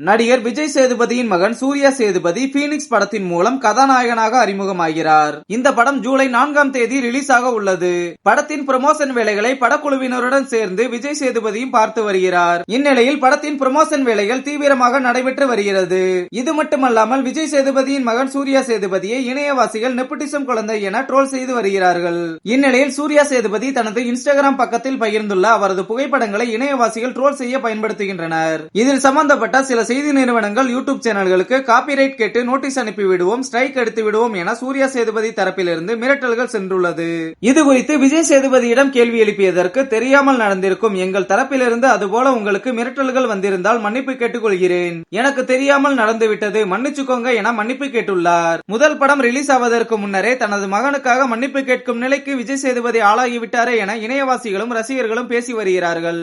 நடிகர் விஜய் சேதுபதியின் மகன் சூர்யா சேதுபதி பீனிக்ஸ் படத்தின் மூலம் கதாநாயகனாக அறிமுகமாகிறார். இந்த படம் ஜூலை நான்காம் தேதி ரிலீஸ் ஆக உள்ளது. படத்தின் ப்ரமோஷன் வேலைகளை படக்குழுவினருடன் சேர்ந்து விஜய் சேதுபதியும் பார்த்து வருகிறார். இந்நிலையில் படத்தின் ப்ரமோஷன் வேலைகள் தீவிரமாக நடைபெற்று வருகிறது. இது மட்டுமல்லாமல் விஜய் சேதுபதியின் மகன் சூர்யா சேதுபதியை இணையவாசிகள் நெப்படிசம் குழந்தை என ட்ரோல் செய்து வருகிறார்கள். இந்நிலையில் சூர்யா சேதுபதி தனது இன்ஸ்டாகிராம் பக்கத்தில் பகிர்ந்துள்ள அவரது புகைப்படங்களை இணையவாசிகள் ட்ரோல் செய்ய பயன்படுத்துகின்றனர். இதில் சம்பந்தப்பட்ட சில செய்தி நிறுவனங்கள் யூடியூப் சேனல்களுக்கு காப்பிரைட் கேட்டு நோட்டீஸ் அனுப்பி விடுவோம் ஸ்ட்ரைக் எடுத்து விடுவோம் என சூர்யா சேதுபதி தரப்பிலிருந்து மிரட்டல்கள் சென்றுள்ளது. இது குறித்து விஜய் சேதுபதியிடம் கேள்வி எழுப்பியதற்கு தெரியாமல் நடந்திருக்கும் எங்கள் தரப்பிலிருந்து அதுபோல உங்களுக்கு மிரட்டல்கள் வந்திருந்தால் மன்னிப்பு கேட்டுக்கொள்கிறேன். எனக்கு தெரியாமல் நடந்துவிட்டது மன்னிச்சுக்கோங்க என மன்னிப்பு கேட்டுள்ளார். முதல் படம் ரிலீஸ் ஆவதற்கு முன்னரே தனது மகனுக்காக மன்னிப்பு கேட்கும் நிலைக்கு விஜய் சேதுபதி ஆளாகிவிட்டாரே என இணையவாசிகளும் ரசிகர்களும் பேசி வருகிறார்கள்.